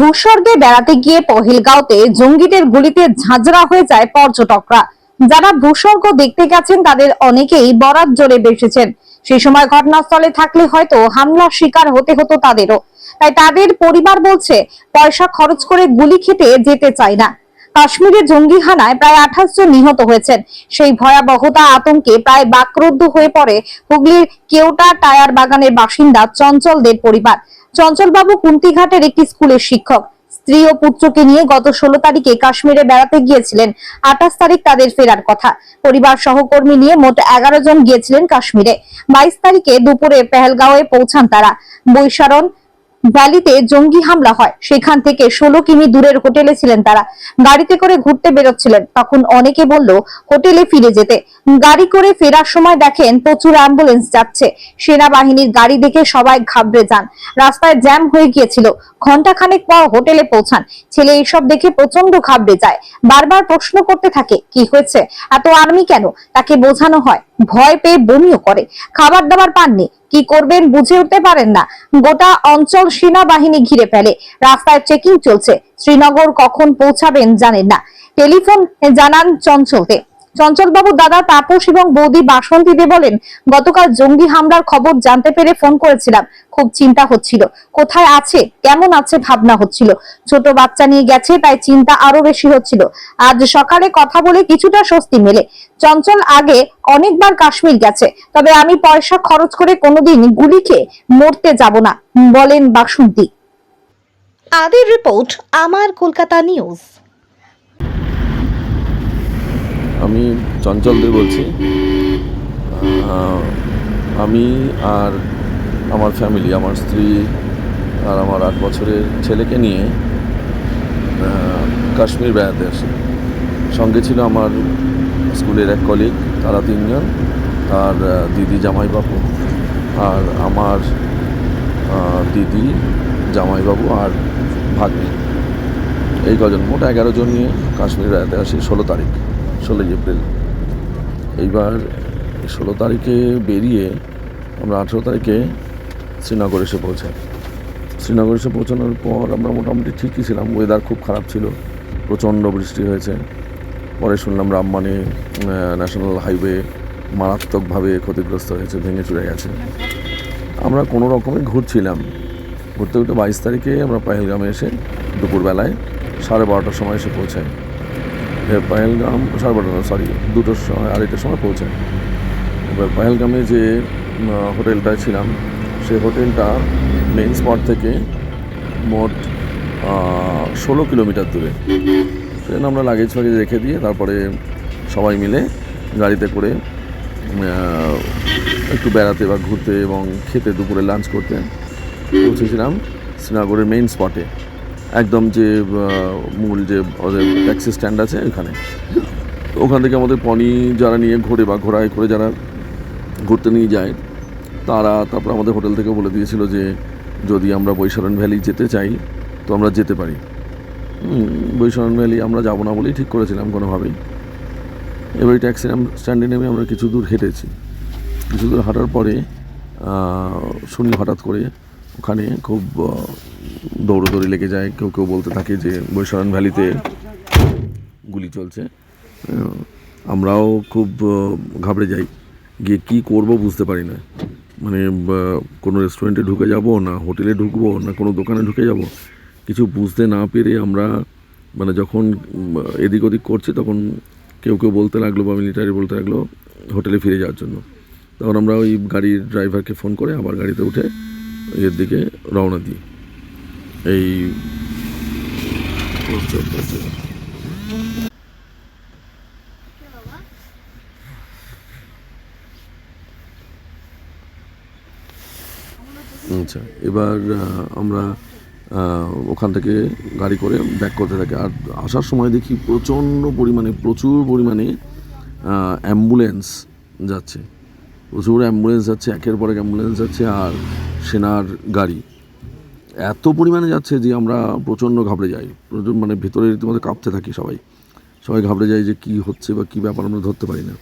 ভূস্বর্গে বেড়াতে গিয়ে পহিলগাঁওতে জঙ্গিদের গুলিতে ঝাঁঝরা হয়ে যায় পর্যটকরা। যারা ভূস্বর্গ দেখতে গেছেন, তাদের অনেকেই বরাত জোরে বেসেছেন। সেই সময় ঘটনাস্থলে থাকলে হয়তো হামলার শিকার হতে হতো তাদেরও। তাই তাদের পরিবার বলছে, পয়সা খরচ করে গুলি খেতে যেতে চায় না। কাশ্মীরে জঙ্গি হানায় প্রায় আঠাশ জন নিহত হয়েছেন। সেই ভয়াবহতা আতঙ্কে প্রায় বাকরুদ্ধ হয়ে পড়ে হুগলির কেউটা টায়ার বাগানের বাসিন্দা চঞ্চলদের পরিবার। চঞ্চলবাবু কুন্তিঘাটের একটি স্কুলের শিক্ষক। স্ত্রী ও পুত্রকে নিয়ে গত ষোলো তারিখে কাশ্মীরে বেড়াতে গিয়েছিলেন। আঠাশ তারিখ তাদের ফেরার কথা। পরিবার সহকর্মী নিয়ে মোট এগারো জন গিয়েছিলেন কাশ্মীরে। বাইশ তারিখে দুপুরে পেহেলগাঁওয়ে পৌঁছান তারা। বৈশারণ ভ্যালিতে জঙ্গি হামলা হয়। সেখান থেকে ষোলো কিমি দূরের হোটেলে ছিলেন তারা। গাড়িতে করে ঘুরতে বেরোচ্ছিলেন। তখন অনেকে বলল, হোটেলে ফিরে যেতে। গাড়ি করে ফেরার সময় দেখেন প্রচুর অ্যাম্বুলেন্স যাচ্ছে। সেনাবাহিনীর গাড়ি দেখে সবাই ঘাবড়ে যান। রাস্তায় জ্যাম হয়ে গিয়েছিল। ঘণ্টা খানেক পর হোটেলে পৌঁছান। ছেলে এইসব দেখে প্রচণ্ড ঘাবড়ে যায়। বারবার প্রশ্ন করতে থাকে, কি হয়েছে? এত আর্মি কেন? তাকে বোঝানো হয়। ভয় পেয়ে বমিও করে। খাবার দাবার পাননি। কি করবেন বুঝে উঠতে পারেন না। গোটা অঞ্চল সেনাবাহিনী ঘিরে ফেলে। রাস্তায় চেকিং চলছে। শ্রীনগর কখন পৌঁছাবেন জানেন না। টেলিফোন জানান চঞ্চলতে চঞ্চলবাবু, দাদা তাপস এবং বৌদি বাসন্তী দে বলেন, গতকাল জঙ্গি হামলার খবর জানতে পেরে ফোন করেছিলাম। খুব চিন্তা হচ্ছিল। কোথায় আছে? কেমন আছে ভাবনা হচ্ছিল। ছোট বাচ্চা নিয়ে গেছে, তাই চিন্তা আরও বেশি হচ্ছিল। আজ সকালে কথা বলে কিছুটা স্বস্তি মেলে। চঞ্চল আগে অনেকবার কাশ্মীর গেছে, তবে আমি পয়সা খরচ করে কোনোদিন গুলি খেয়ে মরতে যাব না, বলেন বাসন্তী। আদির রিপোর্ট, আমার কলকাতা নিউজ। আমি চঞ্চল দে বলছি। আমি আর আমার ফ্যামিলি আমার স্ত্রী আর আমার আট বছরের ছেলেকে নিয়ে কাশ্মীর বেড়াতে আসি। সঙ্গে ছিল আমার স্কুলের এক কলিগ তারা তিনজন, তার দিদি জামাইবাবু আর আমার দিদি জামাইবাবু আর ভাগ্নি। এই কজন, মোট এগারো জন নিয়ে কাশ্মীর বেড়াতে আসি ষোলো তারিখ। ষোলোই এপ্রিল। এইবার ষোলো তারিখে বেরিয়ে আমরা আঠেরো তারিখে শ্রীনগর এসে পৌঁছাই। শ্রীনগর এসে পৌঁছানোর পর আমরা মোটামুটি ঠিকই ছিলাম। ওয়েদার খুব খারাপ ছিল। প্রচণ্ড বৃষ্টি হয়েছে। পরে শুনলাম রামমানে ন্যাশনাল হাইওয়ে মারাত্মকভাবে ক্ষতিগ্রস্ত হয়েছে, ভেঙে চুরে গেছে। আমরা কোনো রকমে ঘুরছিলাম। ঘুরতে ঘুরতে বাইশ তারিখে আমরা পাহেলগামে এসে দুপুরবেলায় সাড়ে বারোটার সময় এসে পৌঁছাই। এ, পাহেলগাম, সাড়ে বারোটা সরি দুটোর সময়, আড়াইটার সময় পৌঁছাই এবার পাহেলগামে যে হোটেলটায় ছিলাম সেই হোটেলটা মেন স্পট থেকে মোট ষোলো কিলোমিটার দূরে। সেখানে আমরা লাগেজ ফাগেজ রেখে দিয়ে তারপরে সবাই মিলে গাড়িতে করে একটু বেড়াতে বা ঘুরতে এবং খেতে দুপুরে লাঞ্চ করতে পৌঁছেছিলাম শ্রীনগরের মেইন স্পটে একদম যে মূল যে, ওদের ট্যাক্সি স্ট্যান্ড আছে ওখানে তো ওখান থেকে আমাদের পনি যারা নিয়ে ঘোরে বা ঘোড়ায় করে যারা ঘুরতে নিয়ে যায়, তারা তারপর আমাদের হোটেল থেকে বলে দিয়েছিল যে, যদি আমরা বৈশরণ ভ্যালি যেতে চাই, তো আমরা যেতে পারি। বৈশারণ ভ্যালি আমরা যাব না বলেই ঠিক করেছিলাম কোনোভাবেই। এবার ট্যাক্সি স্ট্যান্ডে নেমে আমরা কিছু দূর হেঁটেছি। কিছু দূর হাঁটার পরে শুনি হঠাৎ করে ওখানে খুব দৌড়োদৌড়ি লেগে যায়। কেউ কেউ বলতে থাকে যে বৈশারণ ভ্যালিতে গুলি চলছে। আমরাও খুব ঘাবড়ে যাই। গিয়ে কী করব বুঝতে পারি না। মানে কোনো রেস্টুরেন্টে ঢুকে যাব না হোটেলে ঢুকবো না কোনো দোকানে ঢুকে যাব। কিছু বুঝতে না পেরে আমরা মানে যখন এদিক ওদিক করছি তখন কেউ কেউ বলতে লাগল বা মিলিটারি বলতে লাগল হোটেলে ফিরে যাওয়ার জন্য। তখন আমরা ওই গাড়ির ড্রাইভারকে ফোন করে আবার গাড়িতে উঠে ইয়ের দিকে রওনা দিই। এই আচ্ছা এবার আমরা ওখান থেকে গাড়ি করে ব্যাক করতে থাকি। আর আসার সময় দেখি প্রচণ্ড পরিমাণে, প্রচুর পরিমাণে অ্যাম্বুলেন্স যাচ্ছে। প্রচুর অ্যাম্বুলেন্স যাচ্ছে, একের পর এক অ্যাম্বুলেন্স যাচ্ছে, আর সেনার গাড়ি। এত পরিমাণে যাচ্ছে যে আমরা প্রচণ্ড ঘাবড়ে যাই। প্রচুর মানে ভেতরে রীতিমতো কাঁপতে থাকি সবাই। সবাই ঘাবড়ে যায় যে কি হচ্ছে বা কী ব্যাপার আমরা ধরতে পারি না।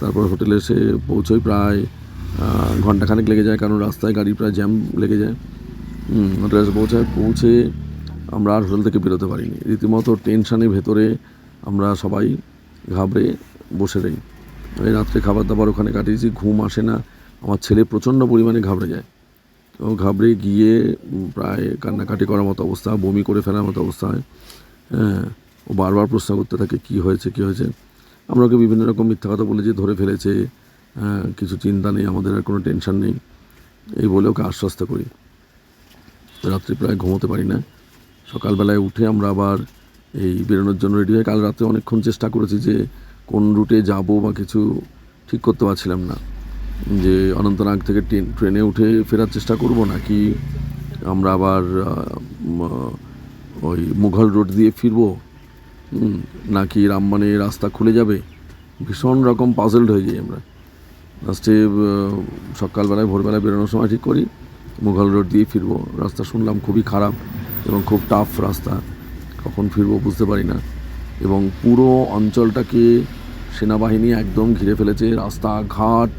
তারপর হোটেলে এসে পৌঁছোই প্রায় ঘন্টাখানেক লেগে যায় কারণ রাস্তায় গাড়ি প্রায় জ্যাম লেগে যায়। হোটেলে এসে পৌঁছায়, পৌঁছে আমরা আর হোটেল থেকে বেরোতে পারিনি। রীতিমতো টেনশানে ভেতরে আমরা সবাই ঘাবড়ে বসে রই। রাত্রে খাবার দাবার ওখানে কাটিয়েছি, ঘুম আসে না। আমার ছেলে প্রচণ্ড পরিমাণে ঘাবড়ে যায়। ও ঘাবড়ে গিয়ে প্রায় কান্নাকাটি করার মতো অবস্থা বমি করে ফেলার মতো অবস্থা হয়। হ্যাঁ ও বারবার প্রশ্ন করতে থাকে কী হয়েছে কী হয়েছে? আমরা ওকে বিভিন্ন রকম মিথ্যা কথা বলেছি ধরে ফেলেছে। হ্যাঁ, কিছু চিন্তা নেই আমাদের আর কোনো টেনশন নেই। এই বলে ওকে আশ্বস্ত করি। রাত্রি প্রায় ঘুমোতে পারি না। সকালবেলায় উঠে আমরা আবার এই বেরোনোর জন্য রেডি হয়ে কাল রাতে অনেকক্ষণ চেষ্টা করেছি যে কোন রুটে যাব বা কিছু ঠিক করতে পারছিলাম না। যে অনন্তনাগ থেকে ট্রেন উঠে ফেরার চেষ্টা করব নাকি আমরা আবার ওই মুঘল রোড দিয়ে ফিরবো? নাকি রামবানে রাস্তা খুলে যাবে? ভীষণ রকম পাজলড হয়ে যাই আমরা। লাস্টে সকালবেলায়, ভোরবেলায় বেরোনোর সময় ঠিক করি, মুঘল রোড দিয়ে ফিরব। রাস্তা শুনলাম খুবই খারাপ এবং খুব টাফ রাস্তা। কখন ফিরবো বুঝতে পারি না। এবং পুরো অঞ্চলটাকে সেনাবাহিনী একদম ঘিরে ফেলেছে রাস্তাঘাট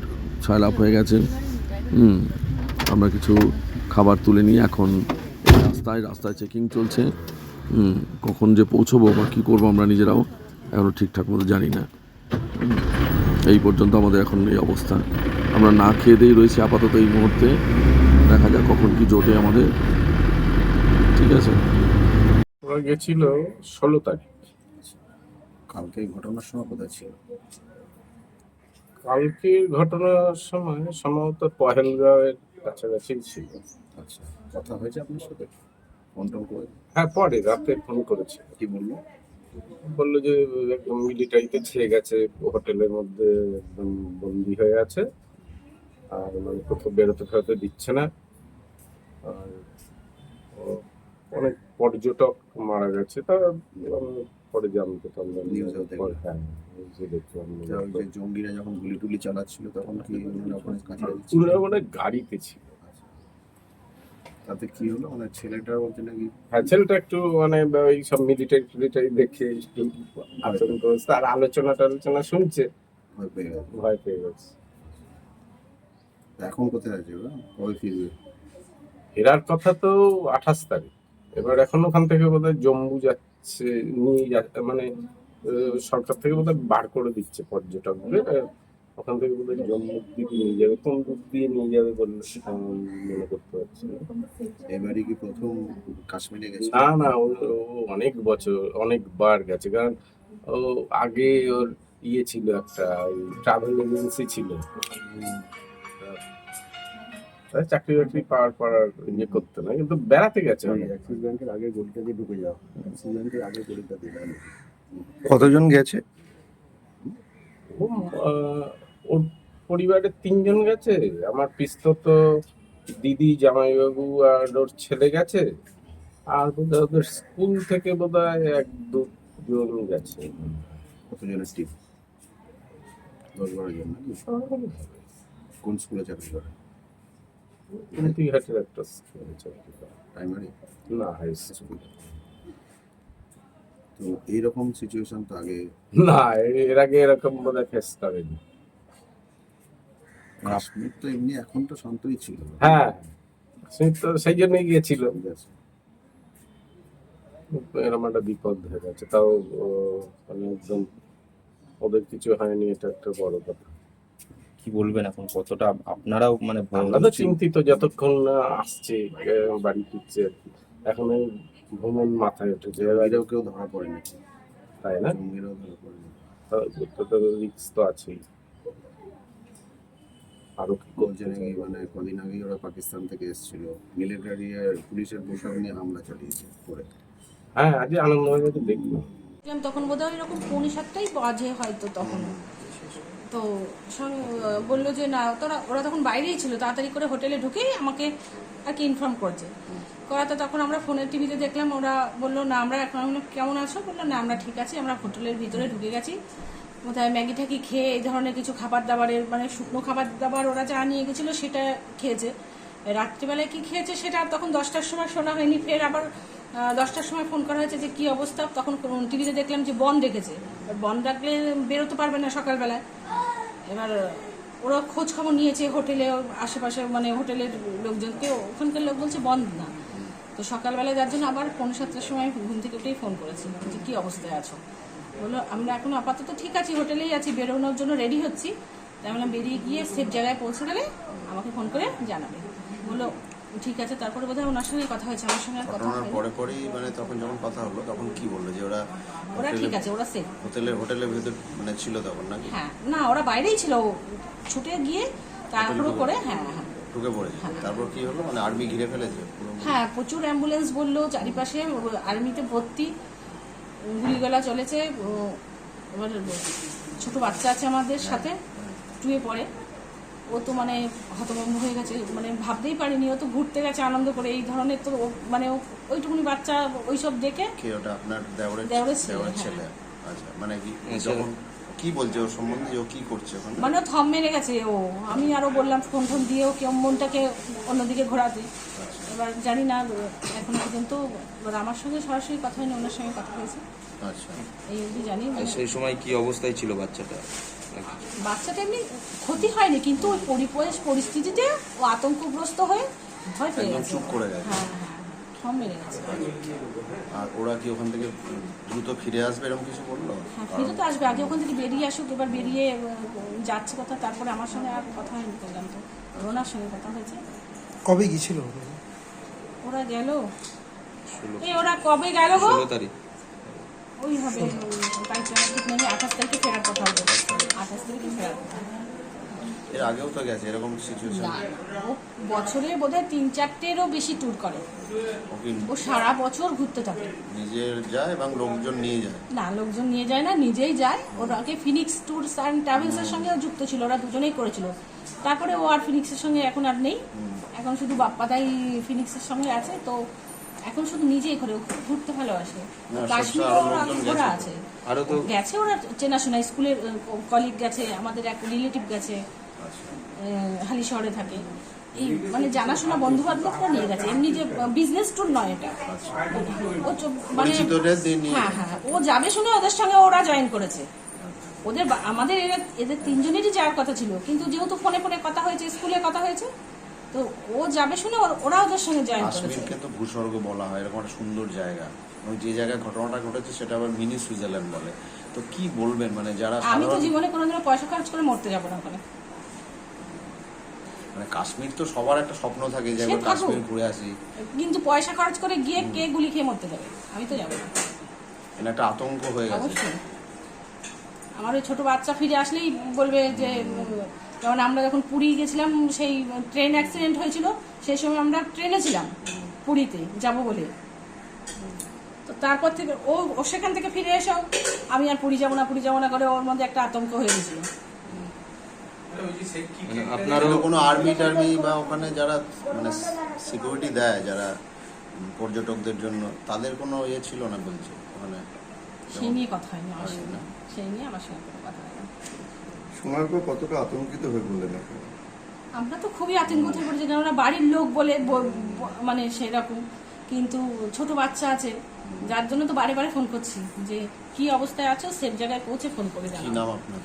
ছয়লাপ হয়ে গেছে। আমরা কিছু খাবার তুলে নিয়ে এখন। রাস্তায় রাস্তায় চেকিং চলছে। হুম, কখন যে পৌঁছবো বা কী করব আমরা নিজেরাও এখনও ঠিকঠাক মতো জানি না। এই পর্যন্ত আমাদের এখন এই অবস্থা। আমরা না খেয়ে দিয়েই রয়েছি আপাতত এই মুহূর্তে। দেখা যাক কখন কি জোটে আমাদের। ঠিক আছে? গেছিল ষোলো তারিখ। কালকে ঘটনার সময় কোথায় ছিল? কালকের ঘটনার সময় সম্ভবত পহেলগাঁওয়ের কাছাকাছি ছিল। আচ্ছা কথা হয়েছে আপনার সাথে? ফোন টোন করে? হ্যাঁ পরে রাতে ফোন করেছিল কি বলল? বলল যে একদম মিলিটারিতে ছেয়ে গেছে হোটেলের মধ্যে একদম বন্দি হয়ে আছে। আর মানে কোথাও বেরোতে ফেরোতে দিচ্ছে না। আর ও অনেক পর্যটক মারা গেছে তা পরে জানতে পারলাম হ্যাঁ জঙ্গিরা যখন গুলি টুলি চালাচ্ছিল তখন কি ওনারা মানে গাড়িতে ছিল। তাতে কি হলো? মানে ছেলেটা বলছে নাকি? হ্যাঁ ছেলেটা একটু মানে ওই সব মিলিটারি ফিলিটারি দেখে একটু আতঙ্ক হয়েছে আর আলোচনা টালোচনা শুনছে ভয় পেয়ে গেছে। এখন কোথায় আছে ওরা? কবে ফিরবে? ফেরার কথা তো আঠাশ তারিখ। এবার এখন ওখান থেকে বোধহয় জম্মু যাচ্ছে নিয়ে যাচ্ছে মানে সরকার থেকে বোধহয় বার করে দিচ্ছে পর্যটকদের। ওখান থেকে বোধহয় জম্মুর দিকে নিয়ে যাবে কোন দিক দিয়ে নিয়ে যাবে বললে সেটা আমি মনে করতে পারছি না। এবারই কি প্রথম কাশ্মীরে গেছে? না না ও অনেক বছর অনেকবার গেছে কারণ ও আগে ওর ইয়ে ছিল একটা ট্রাভেল এজেন্সি ছিল। চাকরি বাকরি পাওয়ার পর আর ইয়ে করতে না কিন্তু বেড়াতে গেছে অনেক। অ্যাক্সিস ব্যাংকের আগে গলিটা দিয়ে ঢুকে যাও। অ্যাক্সিস ব্যাংকের আগে গলিটা দিয়ে কতজন গেছে? ও, ওর পরিবারের তিনজন গেছে আমার পিস্তো তো দিদি জামাইবাবু আর ওর ছেলে গেছে আর বোধহয় ওদের স্কুল থেকে বোধহয় এক দুজন গেছে। কতজনের টিম কোন স্কুলে চাকরি করে? হাটের একটা স্কুলে চাকরি প্রাইমারি না হাই স্কুল তো এইরকম সিচুয়েশন তো আগে না এর আগে এরকম বোধ ফেস করেনি। কাশ্মীর তো এমনি এখন তো শান্তই ছিল। হ্যাঁ সে তো সেই জন্যই গিয়েছিল। এরকম একটা বিপদ হয়ে গেছে। তাও মানে একদম ওদের কিছু হয়নি এটা একটা বড় কথা। কি বলবেন এখন? কতটা আপনারাও মানে আমরা তো চিন্তিত যতক্ষণ না আসছে বাড়ি ফিরছে এখন ভ্রমণ মাথায় উঠেছে জঙ্গিরাও কেউ ধরা পড়েনি তাই না? জঙ্গিরাও ধরা পড়েনি রিক্স তো আছেই। আরও কি মানে কদিন আগেই ওরা পাকিস্তান থেকে এসেছিল। মিলিটারি আর পুলিশের পোশাক নিয়ে হামলা চালিয়েছে করে। হ্যাঁ আজ আনন্দবাজারে দেখলাম দেখলাম তখন বোধহয় এরকম পৌনে সাতটাই বাজে হয়তো তখন। তো বলল যে, না, তোরা, ওরা তখন বাইরেই ছিল, তাড়াতাড়ি করে হোটেলে ঢুকেই আমাকে আর কি ইনফর্ম করছে। করাতে তখন আমরা ফোনের টিভিতে দেখলাম, ওরা বলল, না, আমরা এখন কেমন আছো? বলল, না, আমরা ঠিক আছি, আমরা হোটেলের ভিতরে ঢুকে গেছি। কোথায় ম্যাগি ঠ্যাগি খেয়ে এই ধরনের কিছু খাবার দাবারের মানে শুকনো খাবার দাবার ওরা যা নিয়ে গেছিল সেটা খেয়েছে। রাত্রিবেলায় কি খেয়েছে সেটা তখন দশটার সময় শোনা হয়নি। ফের আবার দশটার সময় ফোন করা হয়েছে যে কি অবস্থা। তখন টিভিতে দেখলাম যে বন রেখেছে বন রাখলে বেরোতে পারবে না সকালবেলায়। এবার ওরা খোঁজ খবর নিয়েছে হোটেলে, আশেপাশে মানে হোটেলের লোকজনকে ওখানকার লোক বলছে বন্ধ না। তো সকালবেলা যার জন্য আবার পৌনে সাতটার সময় ঘুম থেকে উঠেই ফোন করেছিলাম যে কী অবস্থায় আছো? বলল, আমরা এখন আপাতত ঠিক আছি, হোটেলেই আছি, বেরোনোর জন্য রেডি হচ্ছি। তাই বললাম, বেরিয়ে গিয়ে সেফ জায়গায় পৌঁছে গেলে আমাকে ফোন করে জানাবে। বলল ঠিক আছে তারপরে বোধহয় ওনার সঙ্গে কথা হয়েছে আমার সঙ্গে কথা হয়নি। পরে পরেই মানে তখন যখন কথা হলো তখন কি বলল যে ওরা ওরা ঠিক আছে ওরা সেফ হোটেলের হোটেলের ভেতর মানে ছিল তখন নাকি? হ্যাঁ না ওরা বাইরেই ছিল ছুটে গিয়ে তাড়াহুড়ো করে হ্যাঁ হ্যাঁ। ঢুকে পড়েছে। তারপর কি হলো? মানে আর্মি ঘিরে ফেলেছে? হ্যাঁ প্রচুর অ্যাম্বুলেন্স বলল চারিপাশে আর্মিতে ভর্তি গুলিগোলা চলেছে এবার ছোট বাচ্চা আছে আমাদের সাথে টুয়ে পড়ে। ও তো মানে হতভম্ব হয়ে গেছে মানে ভাবতেই পারিনি ও তো ঘুরতে গেছে আনন্দ করে এই ধরনের তো ও- মানে ও- ওইটুকুনি বাচ্চা ওইসব দেখে কে ওটা? আপনার দেওরের দেওরের ছেলে, হ্যাঁ। ছেলে। আচ্ছা মানে কি যখন কি বলছে ওর সম্বন্ধে? ও কি করছে ওখানে? মানে ও থম মেরে গেছে ও। আমি আরও বললাম ফোন ফোন দিয়ে ওকে মনটাকে অন্যদিকে ঘোরাতে। এবার জানি না এখন পর্যন্ত আমার সঙ্গে সরাসরি কথা হয়নি ওনার সঙ্গে কথা হয়েছে। আচ্ছা। এই অবধি জানি মানে সেই সময় কি অবস্থায় ছিল বাচ্চাটা? বাচ্চাটা এমনি ক্ষতি হয়নি কিন্তু ওই পরিবেশ পরিস্থিতিতে ও আতঙ্কগ্রস্ত হয়ে ভয় পেয়ে একদম গেছে। চুপ করে গেছে। হ্যাঁ হ্যাঁ থম মেরে গেছে। আর ওরা কি ওখান থেকে দ্রুত ফিরে আসবে এরকম কিছু বলল? হ্যাঁ ফিরে তো আসবে আগে ওখান থেকে বেরিয়ে আসুক এবার বেরিয়ে আহ, যাচ্ছে কথা তারপরে আমার সঙ্গে আর কথা হয়নি করলাম তো? ওনার সঙ্গে কথা হয়েছে। কবে গিয়েছিল ওরা গেল? ষোলো এই ওরা কবে গেল গো? ষোলো তারিখ। ওই হবে ঠিক নেই আঠাশ তারিখে ফেরার কথা হবে। আঠাশ তারিখে ফেরার কথা। এর আগেও তো গেছে এরকম সিচুয়েশন ও বছরে বোধহয় তিন চারটেরও বেশি ট্যুর করে। ও সারা বছর ঘুরতে থাকে। নিজের যায় এবং লোকজন নিয়ে যায়। না লোকজন নিয়ে যায় না নিজেই যায়। ওর আগে ফিনিক্স ট্যুরস অ্যান্ড ট্রাভেলসের সঙ্গে যুক্ত ছিল ওরা দুজনেই করেছিল। তারপরে ও আর ফিনিক্সের সঙ্গে এখন আর নেই। এখন শুধু বাপ্পাদাই ফিনিক্সের সঙ্গে আছে তো এখন শুধু নিজেই করে ঘুরতে ভালোবাসে কাশ্মীরে ঘোরা। আছে। আরও তো গেছে ওরা চেনাশোনা স্কুলের কলিগ গেছে আমাদের এক রিলেটিভ গেছে হালি শহরে থাকে। এই মানে জানাশোনা বন্ধু বান্ধবরা নিয়ে গেছে। এমনি যে বিজনেস ট্যুর নয় এটা। ও মানে পরিচিতদের হ্যাঁ হ্যাঁ ও যাবে শুনে ওদের সঙ্গে ওরা জয়েন করেছে। ওদের আমাদের এরা এদের তিনজনেরই যাওয়ার কথা ছিল। কিন্তু যেহেতু ফোনে ফোনে কথা হয়েছে স্কুলে কথা হয়েছে তো ও যাবে শুনে ওরা ওদের সঙ্গে জয়েন করেছে। কাশ্মীরকে তো ভূস্বর্গ বলা হয় এরকম একটা সুন্দর জায়গা। এবং যে জায়গায় ঘটনাটা ঘটেছে সেটা আবার মিনি সুইজারল্যান্ড বলে। তো কি বলবেন মানে যারা আমি তো জীবনে কোনোদিনও পয়সা খরচ করে মরতে যাব না ওখানে। মানে কাশ্মীর তো সবার একটা স্বপ্ন থাকে যে একবার কাশ্মীর ঘুরে আসি। কিন্তু পয়সা খরচ করে গিয়ে কে গুলি খেয়ে মরতে যাবে? আমি তো যাব না। এটা একটা আতঙ্ক হয়ে গেছে। আমার ওই ছোট বাচ্চা ফিরে আসলেই বলবে যে যেমন আমরা যখন পুরী গেছিলাম সেই ট্রেন অ্যাক্সিডেন্ট হয়েছিল সেই সময় আমরা ট্রেনে ছিলাম পুরীতে যাব বলে। তো তারপর থেকে ও ও সেখান থেকে ফিরে এসেও আমি আর পুরী যাব না পুরী যাব না করে ওর মধ্যে একটা আতঙ্ক হয়ে গেছিল। মানে আপনারও কোনো আর্মি টার্মি বা ওখানে যারা মানে সিকিউরিটি দেয় যারা পর্যটকদের জন্য তাদের কোনো ইয়ে ছিল না বলছে? ওখানে সেই নিয়ে কথা হয়নি আমার সঙ্গে সেই নিয়ে আমার সঙ্গে কোনো কথা হয়নি শোনার পর কতটা আতঙ্কিত হয়ে আমরা তো খুবই আতঙ্কিত হয়ে পড়েছি আমরা বাড়ির লোক বলে মানে সেরকম কিন্তু ছোট বাচ্চা আছে যার জন্য তো বারে বারে ফোন করছি। যে কি অবস্থায় আছো সেফ জায়গায় পৌঁছে ফোন করে কি জানাও নাম আপনার?